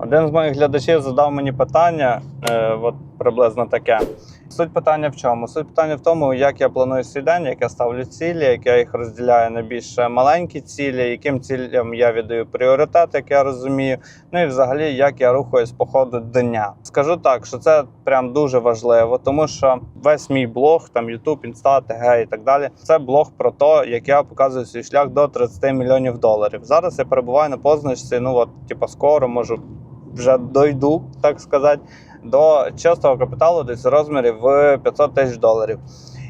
Один з моїх глядачів задав мені питання, е, от приблизно таке. Суть питання в чому? Суть питання в тому, як я планую свій день, як я ставлю цілі, як я їх розділяю на більш маленькі цілі, яким цілям я віддаю пріоритет, як я розумію. Ну і взагалі, як я рухаюсь по ходу дня. Скажу так, що це прям дуже важливо, тому що весь мій блог, там YouTube, Інста, ТГ і так далі, це блог про те, як я показую свій шлях до 30 мільйонів доларів. Зараз я перебуваю на позначці. Ну от, типу, скоро можу вже дойду, так сказати, до чистого капіталу десь у розмірі в 500 тисяч доларів.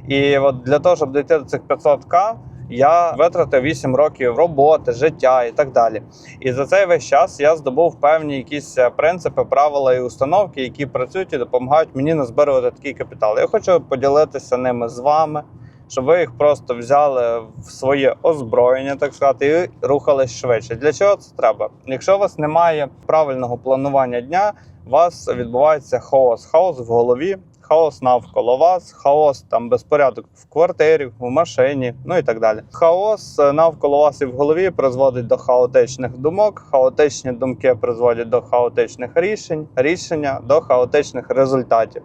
І от для того, щоб дійти до цих 500к, я витратив 8 років роботи, життя і так далі. І за цей весь час я здобув певні якісь е, принципи, правила і установки, які працюють і допомагають мені назбирувати такий капітал. Я хочу поділитися ними з вами, щоб ви їх просто взяли в своє озброєння, так сказати, і рухались швидше. Для чого це треба? Якщо у вас немає правильного планування дня, у вас відбувається хаос. Хаос в голові, хаос навколо вас, хаос там безпорядок в квартирі, в машині, ну і так далі. Хаос е, навколо вас і в голові призводить до хаотичних думок. Хаотичні думки призводять до хаотичних рішень, рішення до хаотичних результатів.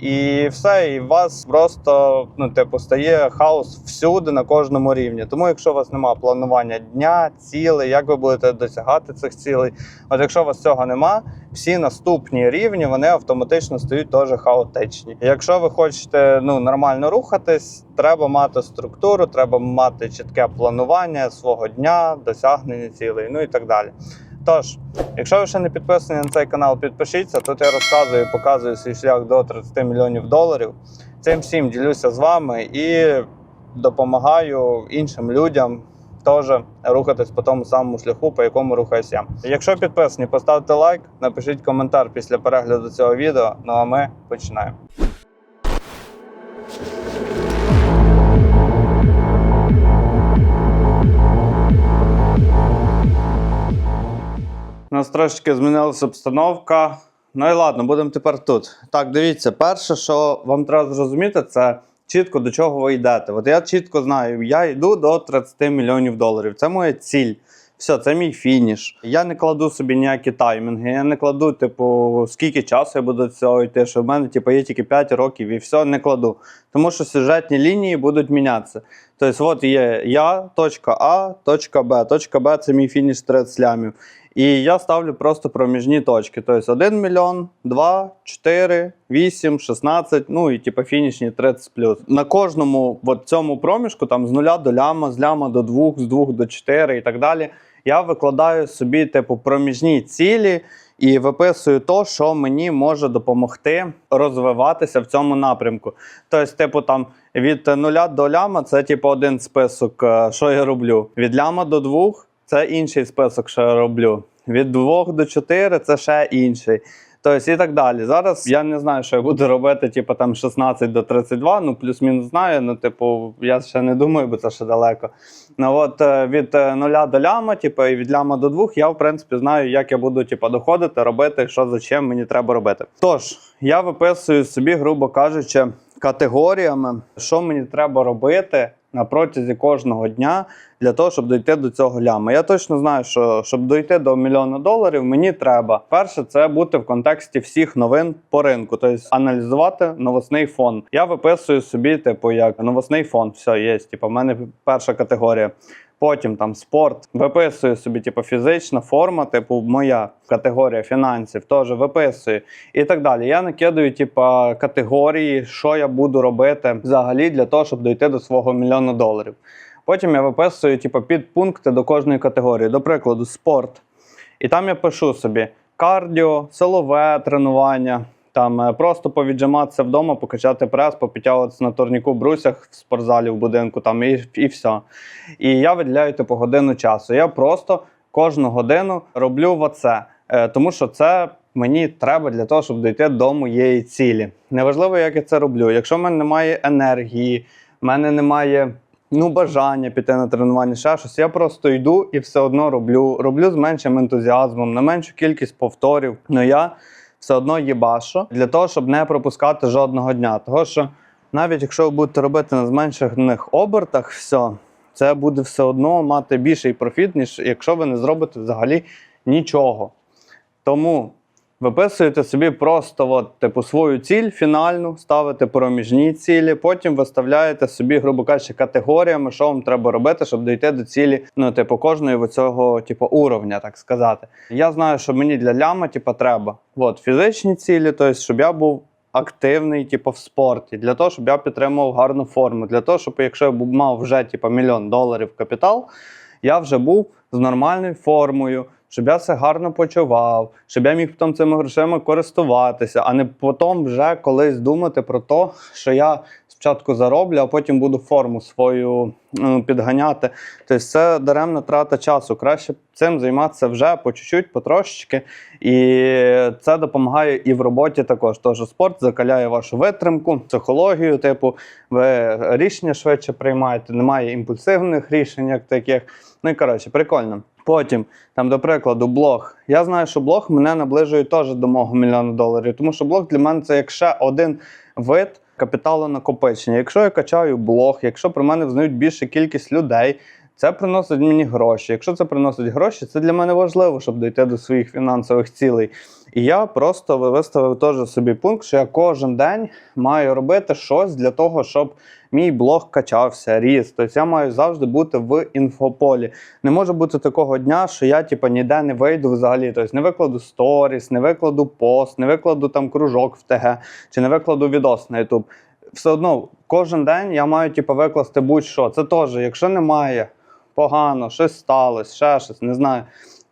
І все, і у вас просто ну, типу, стає хаос всюди на кожному рівні. Тому, якщо у вас немає планування дня, цілей, як ви будете досягати цих цілей, от якщо у вас цього нема, всі наступні рівні вони автоматично стають теж хаотичні. Якщо ви хочете ну, нормально рухатись, треба мати структуру, треба мати чітке планування свого дня, досягнення цілей, ну і так далі. Тож, якщо ви ще не підписані на цей канал, підпишіться. Тут я розказую, і показую свій шлях до 30 мільйонів доларів. Цим всім ділюся з вами і допомагаю іншим людям теж рухатись по тому самому шляху, по якому рухаюсь я. Якщо підписані, поставте лайк, напишіть коментар після перегляду цього відео. Ну а ми починаємо. Нас трошечки змінилася обстановка. Ну і ладно, будемо тепер тут. Так, дивіться, перше, що вам треба зрозуміти, це чітко до чого ви йдете. От я чітко знаю, я йду до 30 мільйонів доларів. Це моя ціль. Все, це мій фініш. Я не кладу собі ніякі таймінги. Я не кладу, типу, скільки часу я буду до цього йти, що в мене типу, є тільки 5 років і все, не кладу. Тому що сюжетні лінії будуть мінятися. Тобто, от є я, точка А, точка Б. Точка Б це мій фініш 30 лямів. І я ставлю просто проміжні точки. Тобто 1 мільйон, 2, 4, 8, 16, ну і типу фінішні 30 На кожному от цьому проміжку, там з нуля до ляма, з ляма до 2, з 2 до 4 і так далі. Я викладаю собі типу проміжні цілі і виписую то, що мені може допомогти розвиватися в цьому напрямку. Тобто, типу, там від нуля до ляма це типу один список, е, що я роблю. Від ляма до двох це інший список, що я роблю. Від 2 до 4 це ще інший. Тобто і так далі. Зараз я не знаю, що я буду робити, типу там 16 до 32, ну плюс-мінус знаю. Ну, типу, я ще не думаю, бо це ще далеко. Ну от е, від е, нуля до ляма, типу, і від ляма до двох, я в принципі знаю, як я буду типу, доходити, робити, що за чим мені треба робити. Тож, я виписую собі, грубо кажучи, категоріями, що мені треба робити на протязі кожного дня для того, щоб дойти до цього ляма. Я точно знаю, що щоб дойти до мільйона доларів, мені треба перше це бути в контексті всіх новин по ринку, тобто аналізувати новосний фон. Я виписую собі, типу, як новосний фон. Все є. Типу, в мене перша категорія. Потім там спорт, виписую собі, типу, фізична форма, типу, моя категорія фінансів, теж виписую і так далі. Я накидаю, типу, категорії, що я буду робити взагалі для того, щоб дойти до свого мільйона доларів. Потім я виписую, типу, підпункти до кожної категорії. До прикладу, спорт. І там я пишу собі кардіо, силове тренування. Там е, просто повіджиматися вдома, покачати прес, попідтягуватися на турніку брусях в спортзалі в будинку, там і, і все. І я виділяю типу годину часу. Я просто кожну годину роблю в оце, Е, тому що це мені треба для того, щоб дійти до моєї цілі. Неважливо, як я це роблю. Якщо в мене немає енергії, в мене немає. Ну, бажання піти на тренування, ще щось. Я просто йду і все одно роблю. Роблю з меншим ентузіазмом, на меншу кількість повторів. Ну я все одно їбашу для того, щоб не пропускати жодного дня. Того що навіть якщо ви будете робити на зменшених обертах, все, це буде все одно мати більший профіт, ніж якщо ви не зробите взагалі нічого. Тому виписуєте собі просто от, типу, свою ціль фінальну, ставите проміжні цілі, потім виставляєте собі, грубо кажучи, категоріями, що вам треба робити, щоб дійти до цілі, ну, типу, кожної цього типу, уровня, так сказати. Я знаю, що мені для ляма, типу, треба от, фізичні цілі, тобто, щоб я був. Активний, типу, в спорті, для того, щоб я підтримував гарну форму, для того, щоб якщо я мав вже типу, мільйон доларів капітал, я вже був з нормальною формою, щоб я все гарно почував, щоб я міг потім цими грошима користуватися, а не потім вже колись думати про те, що я спочатку зароблю, а потім буду форму свою ну, підганяти. Тобто це даремна трата часу. Краще цим займатися вже по чуть-чуть, потрошечки. І це допомагає і в роботі також. Тож спорт закаляє вашу витримку, психологію, типу, ви рішення швидше приймаєте, немає імпульсивних рішень, як таких. Ну і коротше, прикольно. Потім, там, до прикладу, блог. Я знаю, що блог мене наближує теж до мого мільйона доларів, тому що блог для мене це як ще один вид капіталу накопичення. Якщо я качаю блог, якщо про мене взнають більша кількість людей, це приносить мені гроші. Якщо це приносить гроші, це для мене важливо, щоб дійти до своїх фінансових цілей. І я просто виставив теж собі пункт, що я кожен день маю робити щось для того, щоб мій блог качався, ріс. Тобто я маю завжди бути в інфополі. Не може бути такого дня, що я типу, ніде не вийду взагалі. Тобто не викладу сторіс, не викладу пост, не викладу там кружок в ТГ чи не викладу відос на YouTube. Все одно кожен день я маю типу, викласти будь-що. Це теж, якщо немає погано, щось сталося, ще щось, не знаю.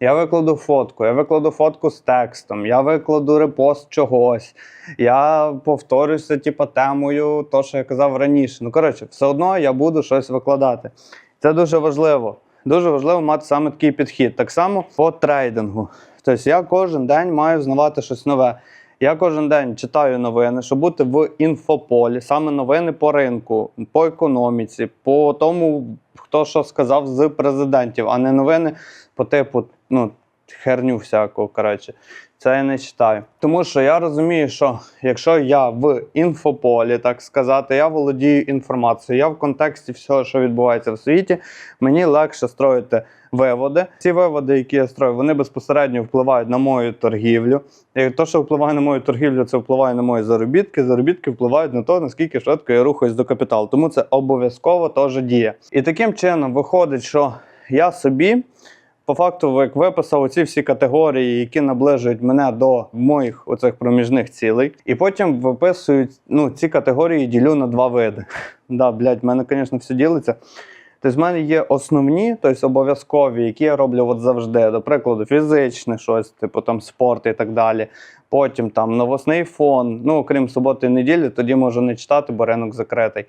Я викладу фотку, я викладу фотку з текстом, я викладу репост чогось, я повторюся, типу, темою, то, що я казав раніше. Ну, коротше, все одно я буду щось викладати. Це дуже важливо. Дуже важливо мати саме такий підхід. Так само по трейдингу. Тобто я кожен день маю знавати щось нове. Я кожен день читаю новини, щоб бути в інфополі, саме новини по ринку, по економіці, по тому, хто що сказав з президентів, а не новини по типу, ну, херню всяку, коротше. Це я не читаю. Тому що я розумію, що якщо я в інфополі, так сказати, я володію інформацією, я в контексті всього, що відбувається в світі, мені легше строїти виводи. Ці виводи, які я строю, вони безпосередньо впливають на мою торгівлю. І те, що впливає на мою торгівлю, це впливає на мої заробітки. Заробітки впливають на те, наскільки швидко я рухаюсь до капіталу. Тому це обов'язково теж діє. І таким чином виходить, що я собі. По факту, як виписав оці всі категорії, які наближують мене до моїх оцих проміжних цілей, і потім виписують ну, ці категорії ділю на два види. Да, блядь, в мене, звісно, все ділиться. Тобто, в мене є основні, тобто обов'язкові, які я роблю от завжди. До прикладу, фізичне щось, типу там спорт і так далі. Потім там новосний фон. Ну, окрім суботи і неділі, тоді можу не читати, бо ринок закритий.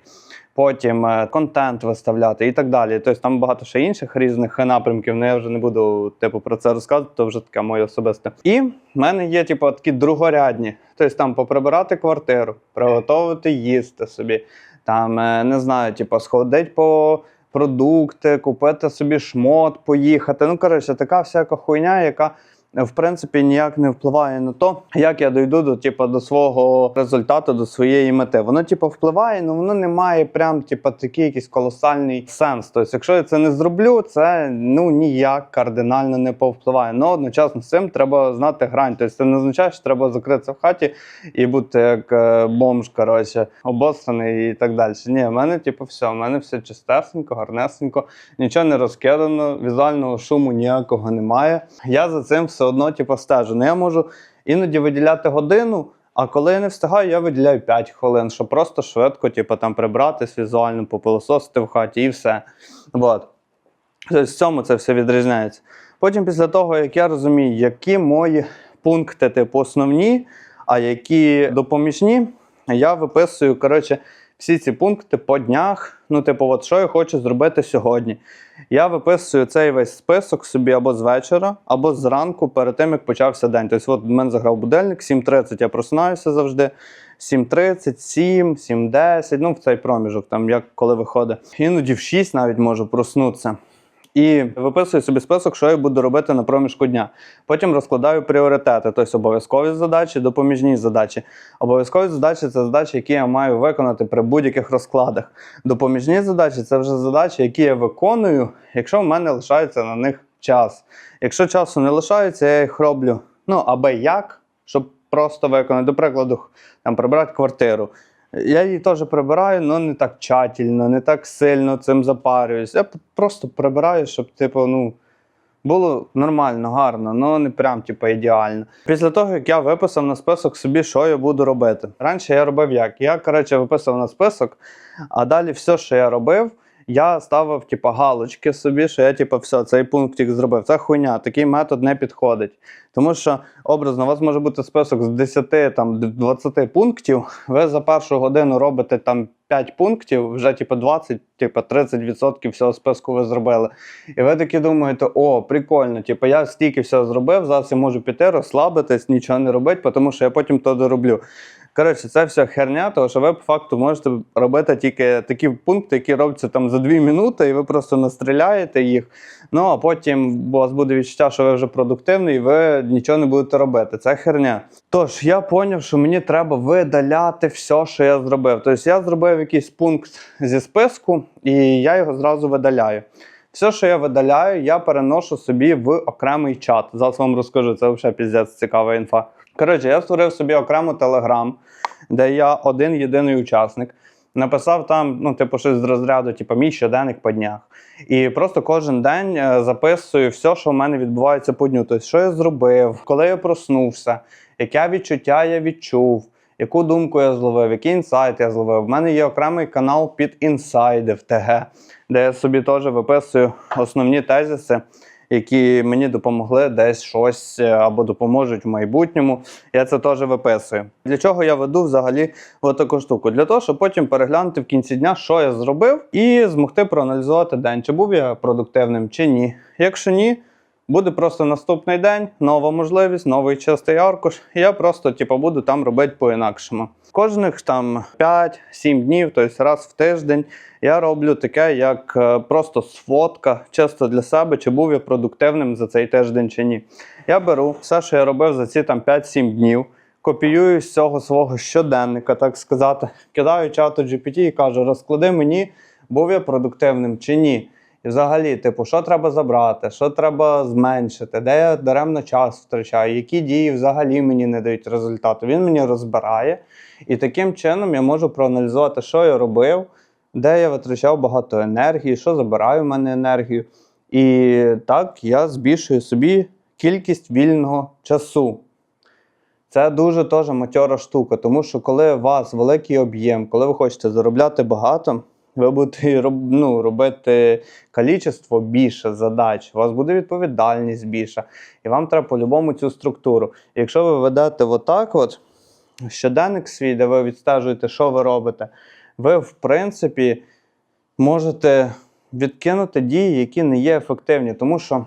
Потім е, контент виставляти і так далі. Тобто там багато ще інших різних напрямків, але я вже не буду типу, про це розказувати, то вже таке моє особисте. І в мене є типу, такі другорядні. Тобто там поприбирати квартиру, приготувати їсти собі, там, е, не знаю, типу, сходити по продукти, купити собі шмот, поїхати. Ну, коротше, така всяка хуйня, яка. В принципі, ніяк не впливає на те, як я дойду до, типу, до свого результату, до своєї мети. Воно, типу, впливає, але воно не має прям, типу, такий якийсь колосальний сенс. Тобто, якщо я це не зроблю, це ну ніяк кардинально не повпливає. Но одночасно з цим треба знати грань. Тобто, це не означає, що треба закритися в хаті і бути як е, бомж, коротше, обосраний і так далі. Ні, в мене, типу, все, в мене все чистесенько, гарнесенько, нічого не розкидано, візуального шуму ніякого немає. Я за цим все одно типу, стежу. Ну, я можу іноді виділяти годину. А коли я не встигаю, я виділяю 5 хвилин, щоб просто швидко, типу, там прибратись візуально, попилососити в хаті і все. От. Тобто в цьому це все відрізняється. Потім, після того, як я розумію, які мої пункти, типу, основні, а які допоміжні, я виписую, коротше, всі ці пункти по днях. Ну, типу, от що я хочу зробити сьогодні. Я виписую цей весь список собі або з вечора, або зранку, перед тим, як почався день. Тобто, от в мене заграв будильник, 7.30 я просинаюся завжди. 7.30, 7, 7.10, ну в цей проміжок, там як коли виходить. Іноді в 6 навіть можу проснутися. І виписую собі список, що я буду робити на проміжку дня. Потім розкладаю пріоритети, тобто обов'язкові задачі, допоміжні задачі. Обов'язкові задачі це задачі, які я маю виконати при будь-яких розкладах. Допоміжні задачі це вже задачі, які я виконую, якщо в мене лишається на них час. Якщо часу не лишається, я їх роблю Ну, аби як, щоб просто виконати. До прикладу, там прибрати квартиру. Я її теж прибираю, але не так тщательно, не так сильно цим запарююсь. Я просто прибираю, щоб, типу, ну, було нормально, гарно, але не прям типу, ідеально. Після того, як я виписав на список собі, що я буду робити. Раніше я робив як? Я, коротше, виписав на список, а далі все, що я робив, я ставив типу, галочки собі, що я типу, все, цей пунктик зробив. Це хуйня, такий метод не підходить. Тому що образно, у вас може бути список з 10 там, 20 пунктів. Ви за першу годину робите там 5 пунктів, вже типу, 20, типу, 30% всього списку ви зробили. І ви такі думаєте, о, прикольно, типу, я стільки всього зробив, зараз я можу піти, розслабитись, нічого не робити, тому що я потім то дороблю. Коротше, це все херня, тому що ви по факту можете робити тільки такі пункти, які робляться там за 2 минути, і ви просто настріляєте їх. Ну а потім у вас буде відчуття, що ви вже продуктивний, і ви нічого не будете робити. Це херня. Тож я зрозумів, що мені треба видаляти все, що я зробив. Тобто я зробив якийсь пункт зі списку, і я його зразу видаляю. Все, що я видаляю, я переношу собі в окремий чат. Зараз вам розкажу, це взагалі піздець цікава інфа. Коротше, я створив собі окрему телеграм, де я один єдиний учасник. Написав там, ну, типу, щось з розряду, типу, мій щоденник по днях. І просто кожен день е, записую все, що в мене відбувається по дню. Тобто, що я зробив, коли я проснувся, яке відчуття я відчув, яку думку я зловив, який інсайт я зловив. У мене є окремий канал під інсайди в ТГ, де я собі теж виписую основні тезиси, які мені допомогли десь щось е, або допоможуть в майбутньому. Я це теж виписую. Для чого я веду взагалі таку штуку? Для того, щоб потім переглянути в кінці дня, що я зробив, і змогти проаналізувати день, чи був я продуктивним, чи ні. Якщо ні, буде просто наступний день, нова можливість, новий чистий аркуш. Я просто типу, буду там робити по-інакшому. Кожних там 5-7 днів, тобто раз в тиждень, я роблю таке, як е, просто сфотка, чисто для себе, чи був я продуктивним за цей тиждень чи ні. Я беру все, що я робив за ці там 5-7 днів, копіюю з цього свого щоденника, так сказати, кидаю чату GPT і кажу, розклади мені, був я продуктивним чи ні. І взагалі, типу, що треба забрати, що треба зменшити, де я даремно час втрачаю, які дії взагалі мені не дають результату. Він мені розбирає, і таким чином я можу проаналізувати, що я робив, де я витрачав багато енергії, що забирає в мене енергію. І так я збільшую собі кількість вільного часу. Це дуже теж матьора штука, тому що коли у вас великий об'єм, коли ви хочете заробляти багато, ви будете ну, робити кількість більше задач, у вас буде відповідальність більша, і вам треба по-любому цю структуру. І якщо ви ведете отак, от, щоденник свій, де ви відстежуєте, що ви робите, ви, в принципі, можете відкинути дії, які не є ефективні, тому що.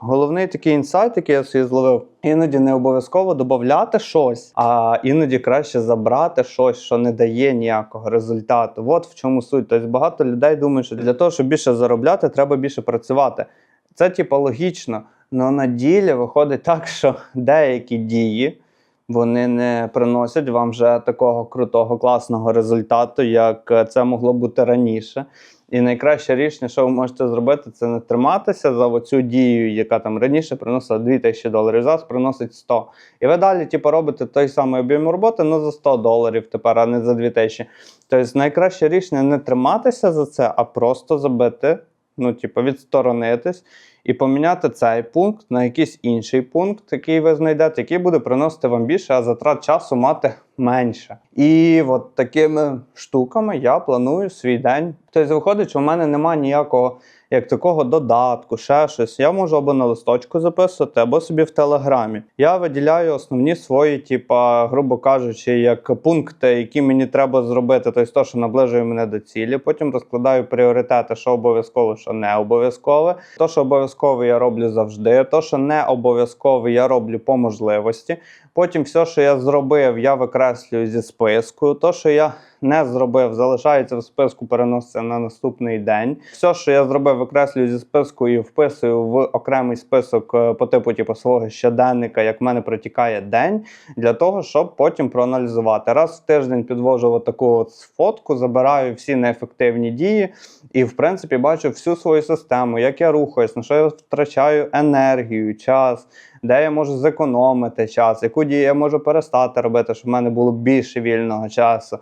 Головний такий інсайт, який я собі зловив, іноді не обов'язково додати щось, а іноді краще забрати щось, що не дає ніякого результату. От в чому суть. Тобто багато людей думають, що для того, щоб більше заробляти, треба більше працювати. Це типу логічно, але на ділі виходить так, що деякі дії вони не приносять вам вже такого крутого, класного результату, як це могло бути раніше. І найкраще рішення, що ви можете зробити, це не триматися за оцю дію, яка там раніше приносила 2000 доларів, зараз приносить 100. І ви далі, типу, робите той самий об'єм роботи, але за 100 доларів тепер, а не за 2000. Тобто найкраще рішення не триматися за це, а просто забити, ну, типу, відсторонитись і поміняти цей пункт на якийсь інший пункт, який ви знайдете, який буде приносити вам більше, а затрат часу мати менше. І от такими штуками я планую свій день. Тобто виходить, що в мене немає ніякого як такого додатку, ще щось. Я можу або на листочку записувати, або собі в телеграмі. Я виділяю основні свої, типа, грубо кажучи, як пункти, які мені треба зробити, тобто те, що наближує мене до цілі. Потім розкладаю пріоритети, що обов'язково, що не обов'язкове. То, що обов'язково я роблю завжди, то, що не обов'язково, я роблю по можливості. Потім все, що я зробив, я викреслюю зі списку. То, що я не зробив, залишається в списку, переноситься на наступний день. Все, що я зробив, викреслюю зі списку і вписую в окремий список е, по типу типу, свого щоденника, як в мене протікає день, для того, щоб потім проаналізувати. Раз в тиждень підвожу от таку от фотку, забираю всі неефективні дії, і в принципі бачу всю свою систему, як я рухаюсь, на що я втрачаю енергію, час, де я можу зекономити час, яку дію я можу перестати робити, щоб в мене було більше вільного часу.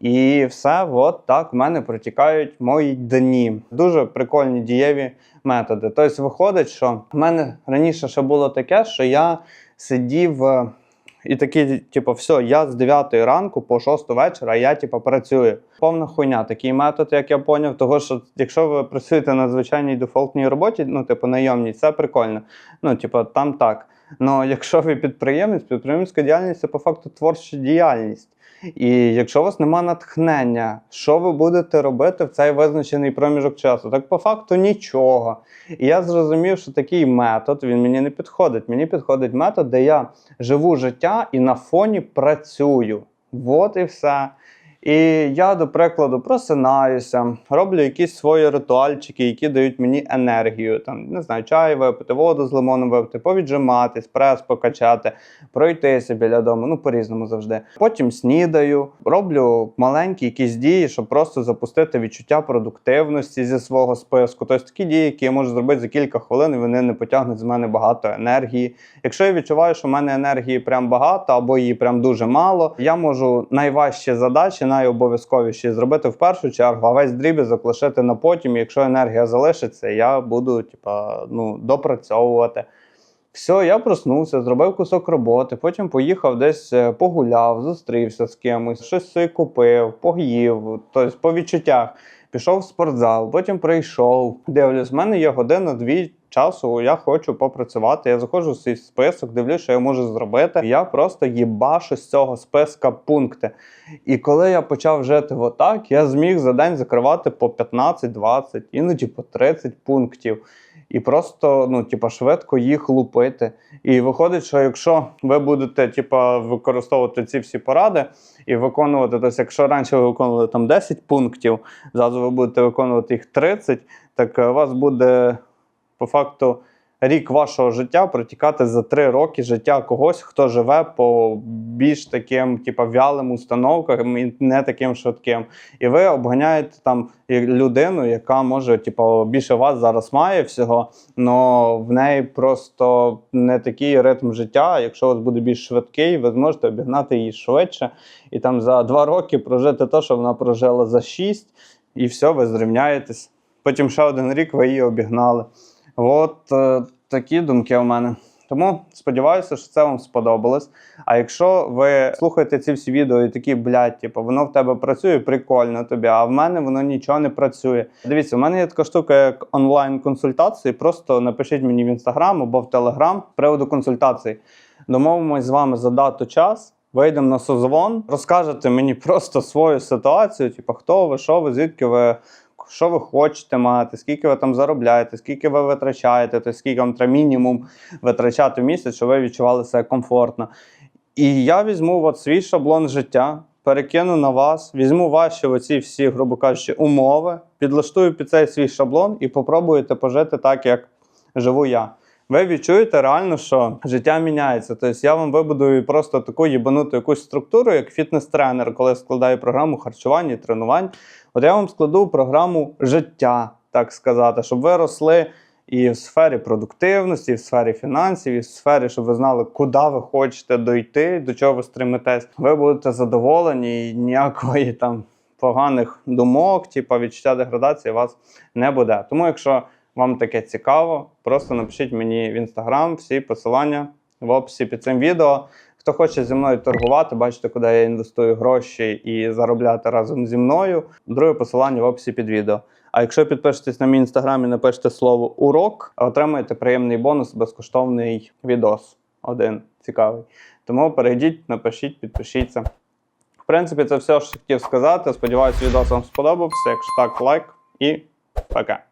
І все, от так в мене протікають мої дні. Дуже прикольні дієві методи. Тобто, виходить, що в мене раніше ще було таке, що я сидів. е, І такий, типу, все, я з 9 ранку по 6 вечора, я типу, працюю. Повна хуйня, такий метод, як я поняв, того що якщо ви працюєте на звичайній дефолтній роботі, ну, типу, найомній, це прикольно. Ну, типу, там так. Ну, якщо ви підприємець, підприємницька діяльність це по факту творча діяльність. І якщо у вас нема натхнення, що ви будете робити в цей визначений проміжок часу? Так по факту нічого. І я зрозумів, що такий метод він мені не підходить. Мені підходить метод, де я живу життя і на фоні працюю. От і все. І я, до прикладу, просинаюся, роблю якісь свої ритуальчики, які дають мені енергію. Там, не знаю, чай випити, воду з лимоном випити, повіджиматись, прес покачати, пройтися біля дому, ну по-різному завжди. Потім снідаю, роблю маленькі якісь дії, щоб просто запустити відчуття продуктивності зі свого списку. Тобто такі дії, які я можу зробити за кілька хвилин, і вони не потягнуть з мене багато енергії. Якщо я відчуваю, що в мене енергії прям багато або її прям дуже мало, я можу найважчі задачі, найобов'язковіші зробити в першу чергу, а весь дріб'язок лишити на потім. Якщо енергія залишиться, я буду типа, ну, допрацьовувати. Все, я проснувся, зробив кусок роботи, потім поїхав десь е, погуляв, зустрівся з кимось, щось собі купив, поїв, тобто по відчуттях. Пішов в спортзал, потім прийшов. Дивлюсь, в мене є година-дві часу, я хочу попрацювати. Я заходжу в свій список, дивлюсь, що я можу зробити. Я просто їбашу з цього списка пункти. І коли я почав жити отак, я зміг за день закривати по 15-20, іноді по 30 пунктів. І просто ну, типа, швидко їх лупити. І виходить, що якщо ви будете типа, використовувати ці всі поради і виконувати, тобто, якщо раніше ви виконували там 10 пунктів, зараз ви будете виконувати їх 30, так е, у вас буде по факту рік вашого життя протікати за 3 роки життя когось, хто живе по більш таким, типа, вялим установкам і не таким швидким. І ви обганяєте там людину, яка може, типу, більше вас зараз має всього, але в неї просто не такий ритм життя. Якщо у вас буде більш швидкий, ви зможете обігнати її швидше і там за два роки прожити те, що вона прожила за шість, і все, ви зрівняєтесь. Потім ще один рік ви її обігнали. От е, такі думки у мене. Тому сподіваюся, що це вам сподобалось. А якщо ви слухаєте ці всі відео і такі, блядь, типу, воно в тебе працює, прикольно тобі, а в мене воно нічого не працює. Дивіться, у мене є така штука, як онлайн-консультації. Просто напишіть мені в інстаграм або в телеграм приводу консультацій. Домовимось з вами за дату час. Вийдемо на созвон, розкажете мені просто свою ситуацію, типу, хто ви, що ви, звідки ви, що ви хочете мати, скільки ви там заробляєте, скільки ви витрачаєте, то скільки вам треба мінімум витрачати в місяць, щоб ви відчували себе комфортно. І я візьму от свій шаблон життя, перекину на вас, візьму ваші оці всі, грубо кажучи, умови, підлаштую під цей свій шаблон і попробуєте пожити так, як живу я. Ви відчуєте реально, що життя міняється. Тобто я вам вибудую просто таку їбануту якусь структуру, як фітнес-тренер, коли складаю програму харчування і тренувань. От я вам складу програму життя, так сказати, щоб ви росли і в сфері продуктивності, і в сфері фінансів, і в сфері, щоб ви знали, куди ви хочете дойти, до чого ви стремитесь. Ви будете задоволені і ніякої там поганих думок, типу відчуття деградації у вас не буде. Тому, якщо вам таке цікаво, просто напишіть мені в інстаграм всі посилання в описі під цим відео. Хто хоче зі мною торгувати, бачите, куди я інвестую гроші і заробляти разом зі мною. Друге посилання в описі під відео. А якщо підпишетесь на мій інстаграм і напишете слово урок, отримаєте приємний бонус, безкоштовний відос. Один цікавий. Тому перейдіть, напишіть, підпишіться. В принципі, це все, що хотів сказати. Сподіваюсь, відео вам сподобався. Якщо так, лайк і пока.